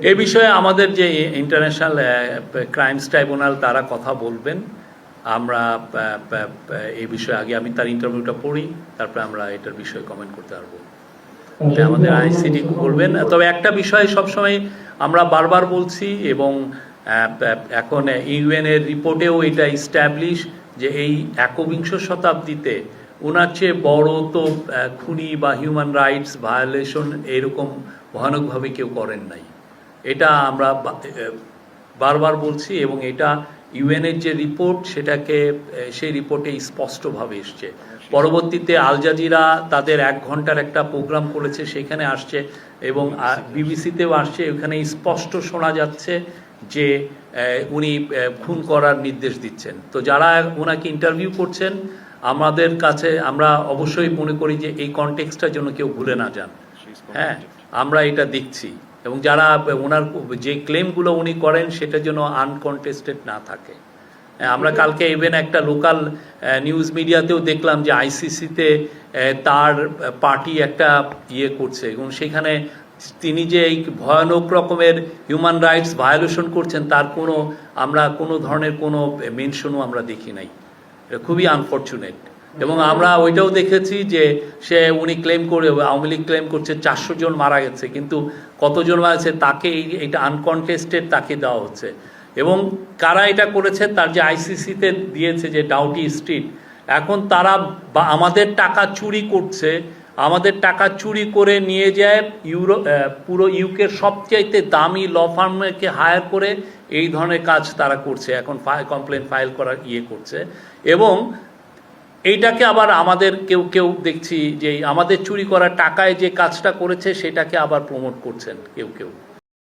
এ বিষয়ে আমাদের যে ইন্টারন্যাশনাল ক্রাইমস ট্রাইব্যুনাল তারা কথা বলবেন। আমরা এই বিষয়ে আগে আমি তার ইন্টারভিউটা পড়ি, তারপরে আমরা এটার বিষয়ে কমেন্ট করতে পারব। আমাদের আইসিডি করবেন তবে একটা বিষয় সবসময় আমরা বারবার বলছি এবং এখন ইউএন এর রিপোর্টেও এটা ইস্টাবলিশ যে এই একবিংশ শতাব্দীতে ওনার চেয়ে বড় তো খুনি বা হিউম্যান রাইটস ভায়োলেশন এরকম ভয়ানকভাবে কেউ করেন নাই। এটা আমরা বারবার বলছি এবং এটা ইউএনের যে রিপোর্ট সেটাকে সেই রিপোর্টে স্পষ্টভাবে এসছে। পরবর্তীতে আল জাজিরা তাদের এক ঘণ্টার একটা প্রোগ্রাম করেছে সেখানে আসছে এবং বিবিসিতেও আসছে। ওখানে স্পষ্ট শোনা যাচ্ছে যে উনি খুন করার নির্দেশ দিচ্ছেন। তো যারা ওনাকে ইন্টারভিউ করছেন আমাদের কাছে আমরা অবশ্যই মনে করি যে এই কনটেক্সটার জন্য কেউ ভুলে না যান। হ্যাঁ আমরা এটা দেখছি। এবং যারা ওনার যে ক্লেমগুলো উনি করেন সেটা যেন আনকনটেস্টেড না থাকে। হ্যাঁ, আমরা কালকে ইভেন একটা লোকাল নিউজ মিডিয়াতেও দেখলাম যে আইসিসিতে তার পার্টি একটা ইয়ে করছে। এবং সেখানে তিনি যে এই ভয়ানক রকমের হিউম্যান রাইটস ভায়োলেশন করছেন তার কোনো আমরা কোনো ধরনের কোনো মেনশনও আমরা দেখি নাই। এটা খুবই আনফর্চুনেট এবং আমরা ওইটাও দেখেছি যে সে উনি ক্লেম করে, আওয়ামী লীগ ক্লেম করছে, চারশো জন মারা গেছে, কিন্তু কতজন মারা গেছে তাকে এটা আনকনটেস্টেড তাকে দেওয়া হচ্ছে। এবং কারা এটা করেছে তার যে আইসিসিতে দিয়েছে যে ডাউটি স্ট্রিট এখন তারা আমাদের টাকা চুরি করছে, আমাদের টাকা চুরি করে নিয়ে যায় ইউরো পুরো ইউকের সবচাইতে দামি ল ফার্মকে হায়ার করে এই ধরনের কাজ তারা করছে, এখন কমপ্লেন ফাইল করার ইয়ে করছে। এবং এইটাকে আবার আমাদের কেউ কেউ দেখছি যে আমাদের চুরি করা টাকায় যে কাজটা করেছে, সেটাকে আবার প্রমোট করছেন কেউ কেউ।